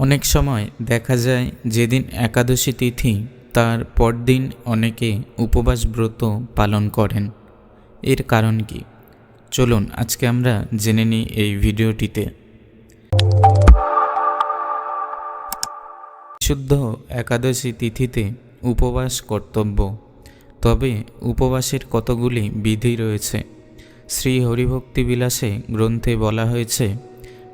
অনেক সময় দেখা যায় যেদিন একাদশী তিথি, তার পরদিন অনেকে উপবাস ব্রত পালন করেন। এর কারণ কি? চলুন আজকে আমরা জেনে নিই এই ভিডিওটিতে। শুদ্ধ একাদশী তিথিতে উপবাস কর্তব্য। তবে উপবাসের কতগুলি বিধি রয়েছে? শ্রী হরিভক্তি বিলাসে গ্রন্থে বলা হয়েছে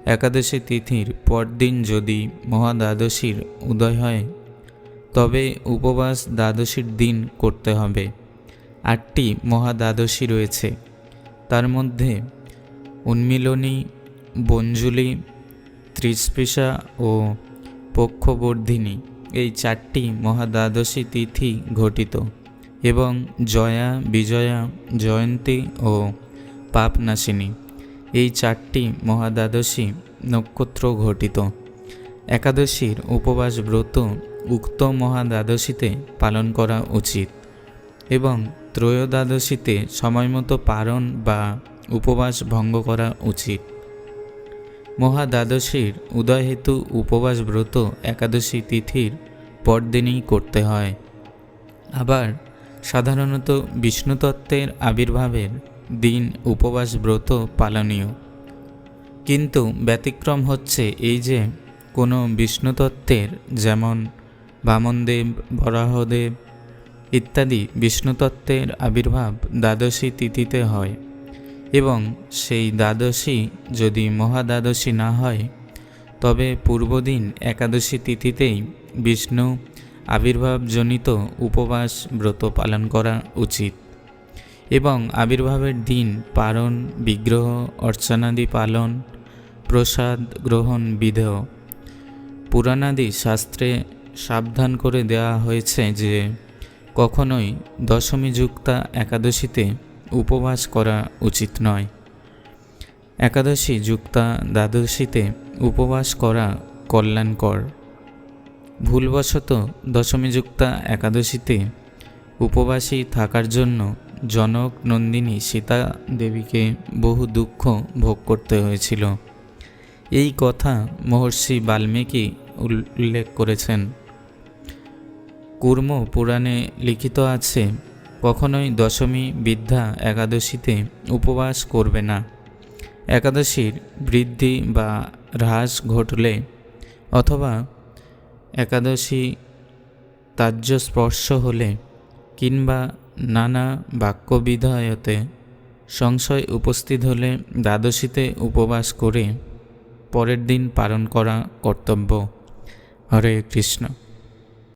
একাদশী তিথির পরদিন যদি মহাদ্বাদশীর উদয় হয়, তবে উপবাস দ্বাদশীর দিন করতে হবে। আটটি মহাদ্বাদশী রয়েছে। তার মধ্যে উন্মিলনী বঞ্জুলি ত্রিস্পৃশা ও পক্ষবর্ধিনী এই চারটি মহাদ্বাদশী তিথি ঘটিত এবং জয়া, বিজয়া, জয়ন্তী ও পাপনাশিনী। এই চারটি মহাদ্বাদশী নক্ষত্র ঘটিত। একাদশীর উপবাস ব্রত উক্ত মহাদ্বাদশীতে পালন করা উচিত এবং ত্রয়োদ্বাদশীতে সময়মতো পালন বা উপবাস ভঙ্গ করা উচিত। মহাদ্বাদশীর উদয়হেতু উপবাস ব্রত একাদশী তিথির পরদিনই করতে হয়। আবার সাধারণত বিষ্ণুতত্ত্বের আবির্ভাবের দিন উপবাস ব্রত পালনীয়। কিন্তু ব্যতিক্রম হচ্ছে এই যে, কোনো বিষ্ণুতত্ত্বের যেমন বামনদেব, বরাহদেব ইত্যাদি বিষ্ণুতত্ত্বের আবির্ভাব দ্বাদশী তিথিতে হয় এবং সেই দ্বাদশী যদি মহাদ্বাদশী না হয়, তবে পূর্বদিন একাদশী তিথিতেই বিষ্ণু আবির্ভাবজনিত উপবাস ব্রত পালন করা উচিত। এবং আবির্ভাবের দিন পালন বিগ্রহ, অর্চনাদি পালন, প্রসাদ গ্রহণ বিধেয়। পুরাণাদি শাস্ত্রে সাবধান করে দেওয়া হয়েছে যে, কখনোই দশমী যুক্তা একাদশীতে উপবাস করা উচিত নয়। একাদশী যুক্তা দ্বাদশীতে উপবাস করা কল্যাণকর। ভুলবশত দশমী যুক্তা একাদশীতে উপবাসী থাকার জন্য জনক নন্দিনী সীতা দেবীকে বহু দুঃখ ভোগ করতে হয়েছিল। এই কথা মহর্ষি বাল্মীকি উল্লেখ করেছেন। কুর্ম পুরাণে লিখিত আছে, কখনোই দশমী বিদ্যা একাদশীতে উপবাস করবে না। একাদশীর বৃদ্ধি বা হ্রাস ঘটলে অথবা একাদশী তাজ্য স্পর্শ হলে কিংবা নানা বাক্যবিধয়তে সংশয় উপস্থিত হলে দ্বাদশীতে উপবাস করে পরের দিন পালন করা কর্তব্য। হরে কৃষ্ণ।